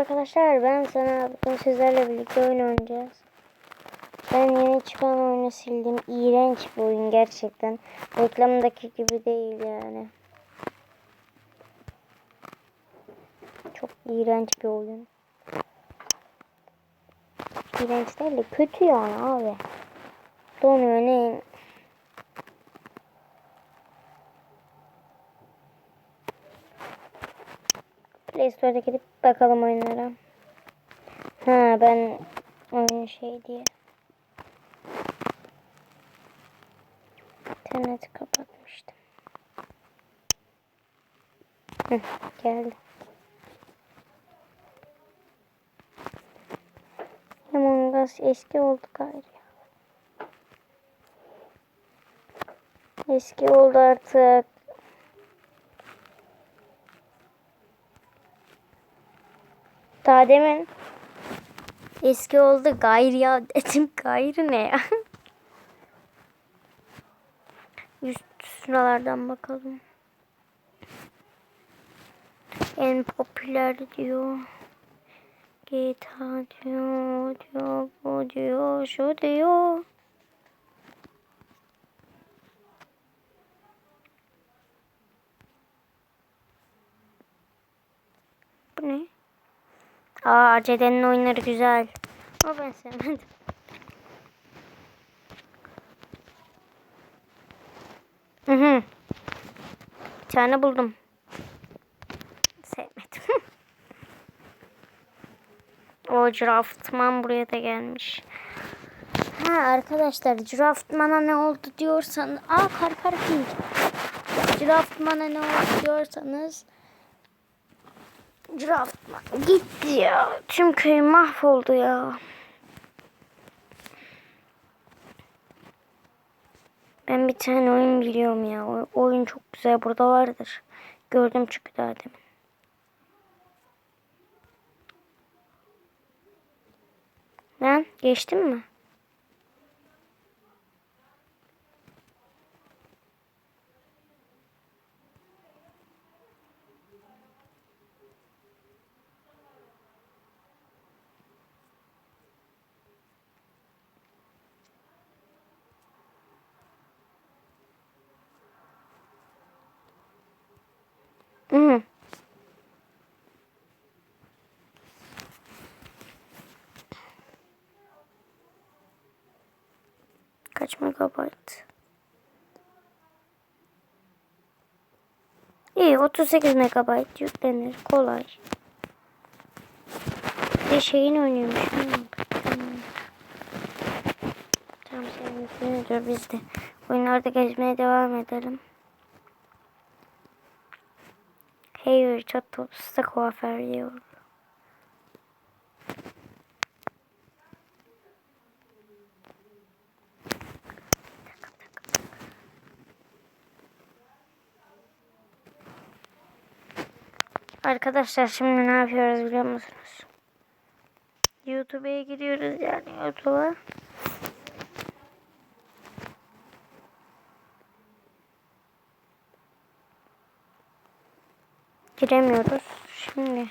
arkadaşlar ben sana bugün sizlerle birlikte oyun oynayacağız. Ben yeni çıkan oyunu sildim. İğrenç bir oyun gerçekten. Reklamdaki gibi değil yani. Çok iğrenç bir oyun. İğrenç değil de kötü yani abi. Donuyor ne? Play Store'da gidip bakalım oyunlara. Ha ben oyun şey diye. İnterneti kapatmıştım. Hı, geldi. Among Us eski oldu galiba. Eski oldu artık. Daha demin eski oldu gayrı ya dedim gayrı ne ya? Üst sıralardan bakalım. En popüler diyor. GTA diyor, diyor, bu diyor, şu diyor. Bu ne? Aa Acede'nin oyunları güzel. Ama ben sevmedim. Hı hı. Bir tane buldum. Sevmedim. o Draftman buraya da gelmiş. Ha arkadaşlar Draftman'a ne oldu diyorsanız. Aa kar parking. Draftman'a ne oldu diyorsanız. Draftman gitti ya. Tüm köy mahvoldu ya. Ben bir tane oyun biliyorum ya. O oyun çok güzel. Burada vardır. Gördüm çünkü daha demin. Lan geçtin mi? Hı. Kaç megabayt? İyi 38 megabayt yüklenir. Kolay. Bir de şeyin oynuyormuş. Tamam. Senin yükleniyor. Biz de oyunlarda gezmeye devam edelim. Hayır çatı kuaför diyor. Arkadaşlar şimdi ne yapıyoruz biliyor musunuz? YouTube'a giriyoruz yani YouTube'a. Giremiyoruz. Şimdi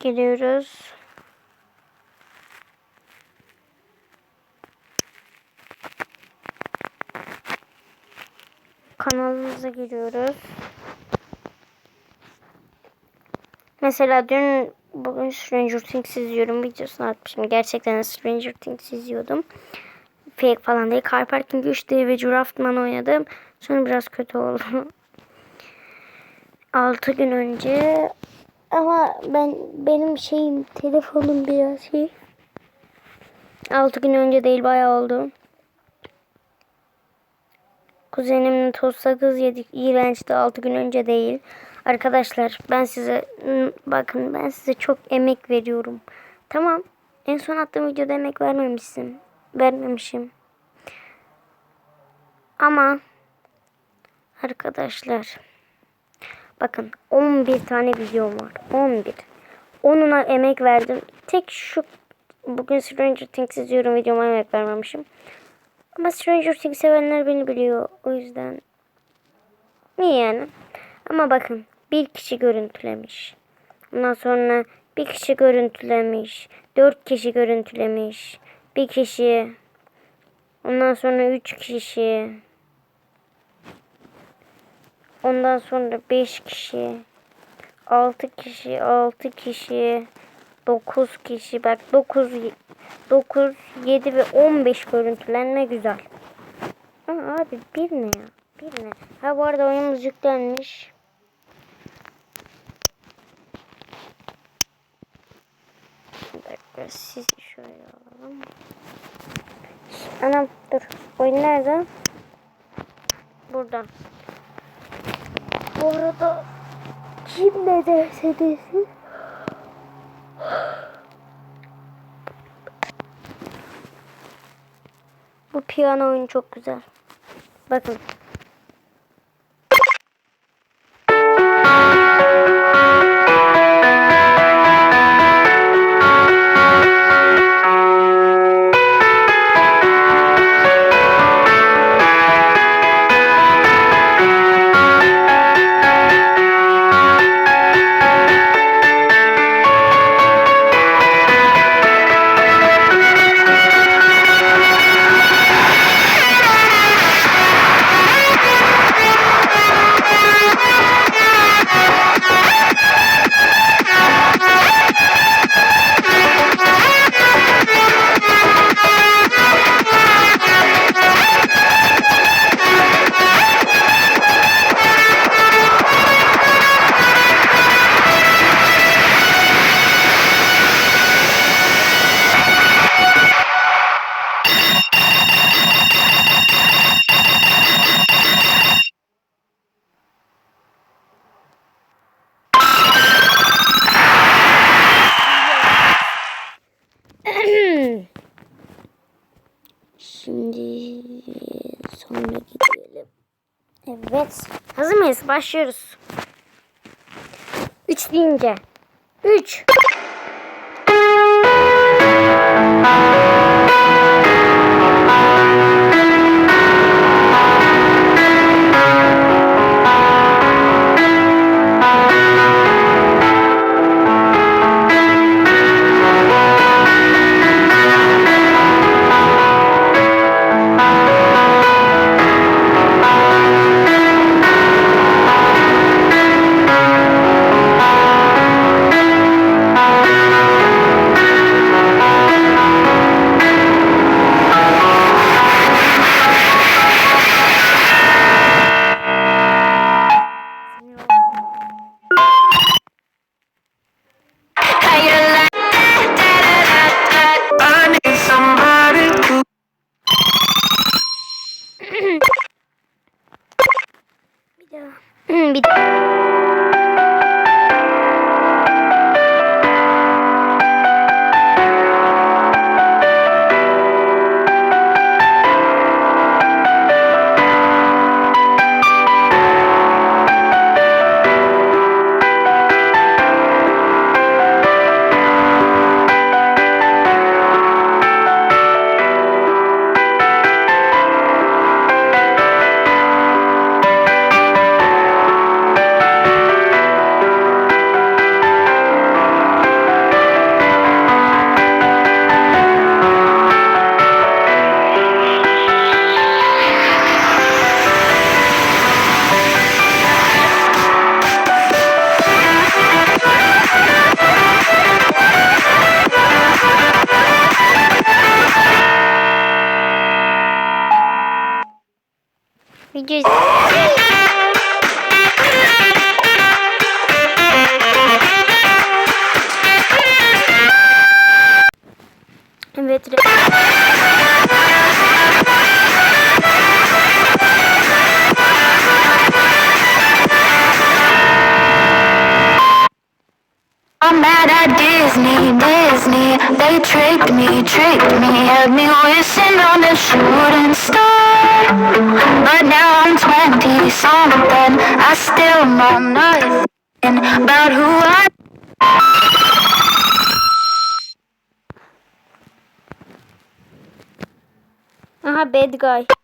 giriyoruz. Kanalımıza giriyoruz. Mesela dün bugün Stranger Things izliyorum videosunu atmışım. Gerçekten Stranger Things izliyordum. Fake falan değil. Car Parking 3'te ve Draftman oynadım. Sonra biraz kötü oldu. 6 gün önce ama ben benim şeyim telefonum biraz şey 6 gün önce değil bayağı oldu. Kuzenimle tost sakız yedik. İğrençti 6 gün önce değil. Arkadaşlar ben size bakın ben size çok emek veriyorum. Tamam. En son attığım videoda emek vermemişsin. Vermemişim. Ama arkadaşlar bakın 11 tane videom var. 11. Onuna emek verdim. Tek şu bugün Stranger Things izliyorum videoma emek vermemişim. Ama Stranger Things sevenler beni biliyor. O yüzden iyi yani. Ama bakın bir kişi görüntülemiş. Ondan sonra bir kişi görüntülemiş. Dört kişi görüntülemiş. Bir kişi. Ondan sonra üç kişi. Ondan sonra beş kişi. Altı kişi. Altı kişi. Dokuz kişi. Bak dokuz. Dokuz, yedi ve on beş görüntülenme güzel. Ama abi bir ne ya? Bir ne? Ha bu arada oyunumuz yüklenmiş. Bir dakika sizi şöyle alalım. Anam dur. Oyun nerede? Burada. Bu arada kim ne derse desin. Bu piyano oyunu çok güzel. Bakın. Evet. Hazır mıyız? Başlıyoruz. Üç deyince. Üç. They tricked me, tricked me, had me wishing on a shooting star. But now I'm 20 something. I still know nothing about who I Aha bad guy.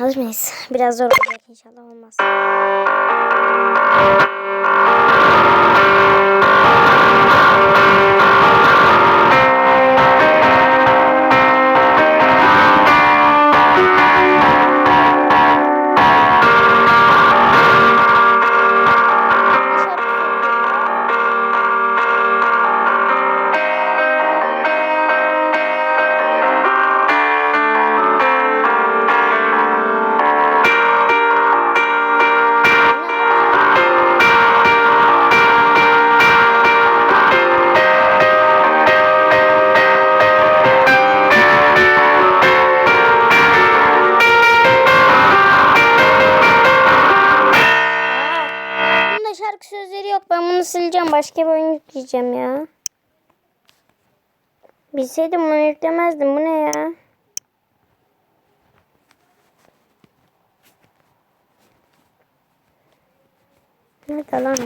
Hazır mıyız? Biraz zor olacak inşallah olmaz. Başka bir oyun yükleyeceğim ya. Bilseydim bunu yüklemezdim. Bu ne ya? Nerede lan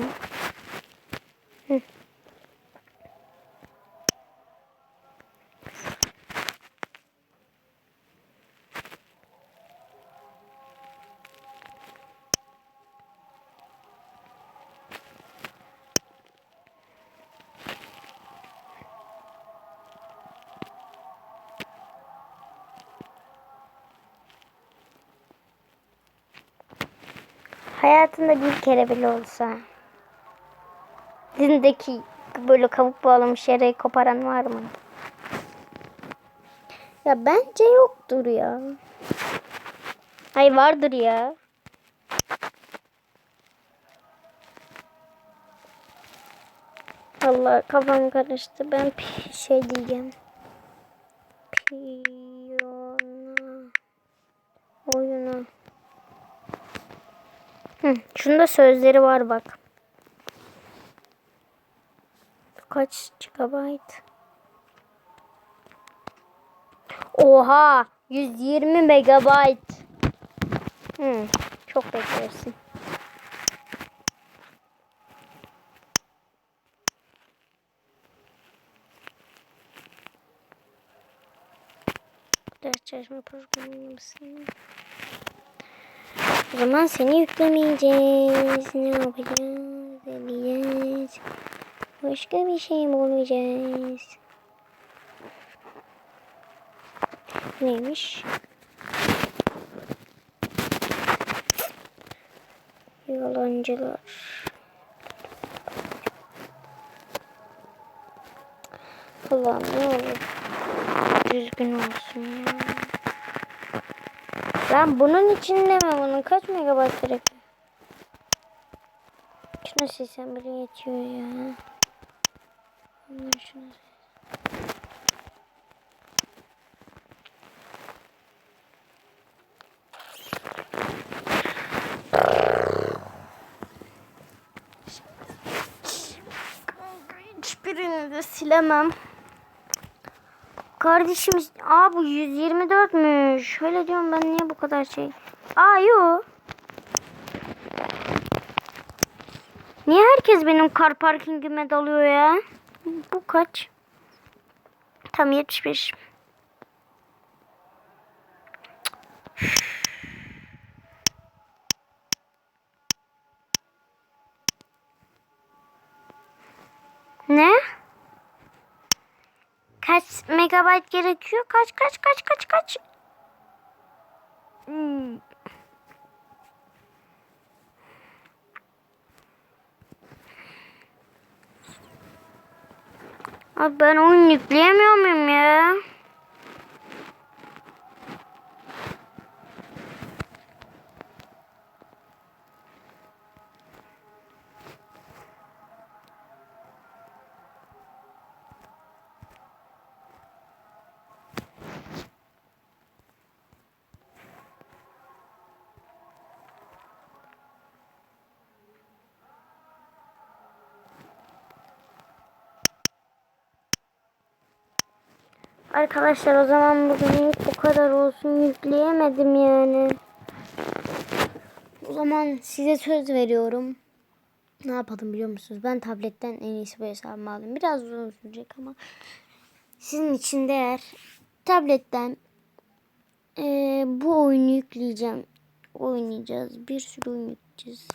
Hayatında bir kere bile olsa dindeki böyle kabuk bağlamış yere koparan var mı? Ya bence yoktur ya. Ay vardır ya. Allah kafam karıştı. Ben pi- şey diyeceğim. Piyona Şunda sözleri var bak. Kaç GB? Oha! 120 megabayt. Hı, çok beklersin. Ders çalışma programı mısın? O zaman seni yüklemeyeceğiz. Ne yapacağız? Deneyeceğiz. Başka bir şey bulacağız. Neymiş? Yalancılar. Allah'ım ne olur. Düzgün olsun ya. Ben bunun içinde mi bunun kaç megabayt gerekiyor? Şunu silsem bile yetiyor ya. Bunları şunu. Hiçbirini de silemem. Kardeşim aa bu 124'müş. Şöyle diyorum ben niye bu kadar şey. Aa yo. Niye herkes benim kar parkingime dalıyor ya? Bu kaç? Tam 75. Ne? Kaç megabayt gerekiyor? Kaç kaç kaç kaç kaç? Hmm. Abi ben oyun yükleyemiyor muyum ya? Arkadaşlar o zaman bugün bu kadar olsun yükleyemedim yani. O zaman size söz veriyorum. Ne yapalım biliyor musunuz? Ben tabletten en iyisi bu hesabımı aldım. Biraz uzun sürecek ama sizin için de eğer tabletten eee, bu oyunu yükleyeceğim. Oynayacağız. Bir sürü oyun yükleyeceğiz.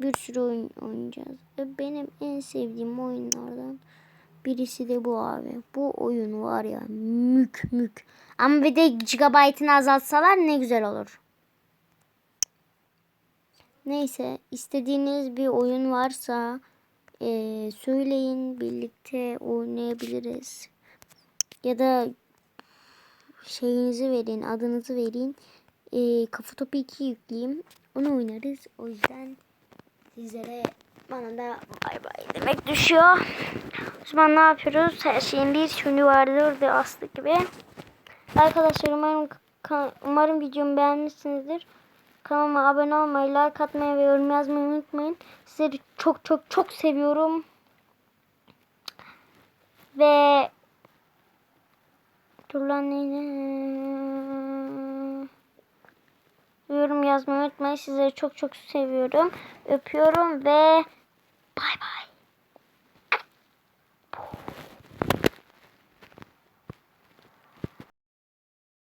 Bir sürü oyun oynayacağız. Benim en sevdiğim oyunlardan birisi de bu abi. Bu oyun var ya mük mük. Ama bir de gigabaytını azaltsalar ne güzel olur. Neyse istediğiniz bir oyun varsa eee, söyleyin birlikte oynayabiliriz. Ya da şeyinizi verin adınızı verin. Eee Kafa Topu 2 yükleyeyim. Onu oynarız. O yüzden sizlere bana da bay bay demek düşüyor. O zaman ne yapıyoruz? Her şeyin bir sünü vardır ve aslı gibi. Arkadaşlar umarım, umarım videomu beğenmişsinizdir. Kanalıma abone olmayı, like atmayı ve yorum yazmayı unutmayın. Sizleri çok çok çok seviyorum. Ve dur lan neydi? Yorum yazmayı unutmayın. Sizleri çok çok seviyorum. Öpüyorum ve bay bay.